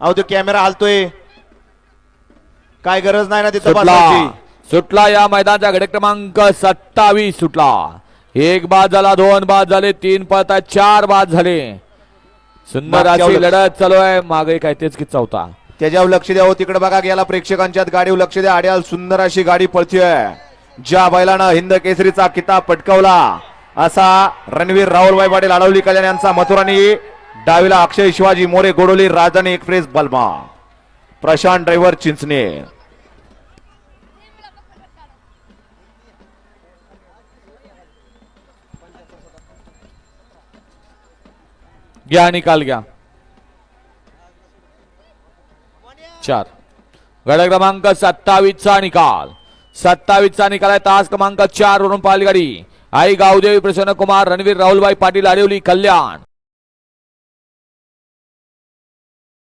अहो तो कॅमेरा हालतोय. काय गरज नाही ना तिथं सुटला. बसायची सुटला या मैदानाचा घडक क्रमांक सत्तावीस सुटला. एक बाद झाला दोन बाद झाले तीन पळत चार बाद झाले. सुंदर मागच्या अशी वेळेस- लढत चालू आहे. मागे काय तेच की चौथा त्याच्यावर लक्ष द्या हो तिकडे बघा गेला प्रेक्षकांच्यात गाडीवर लक्ष द्या. आड्याल सुंदर अशी गाडी पळतीय. ज्या बैलानं हिंद केसरीचा किताब पटकावला असा रणवीर राहुलबाई पाटील अडवली कल्याण यांचा मथुरानी डावीला अक्षय शिवाजी मोरे गोडोली राजधानी एक्सप्रेस बलमा. प्रशांत ड्रायव्हर चिंचणे. घ्या निकाल घ्या. चार. गड क्रमांक सत्तावीस चा निकाल. सत्तावीस चा निकाल आहे. तास क्रमांक चार वरून पाहिली गाडी. आई गावदेवी प्रसन्न कुमार रणवीर राहुलबाई पाटील आडिवली कल्याण.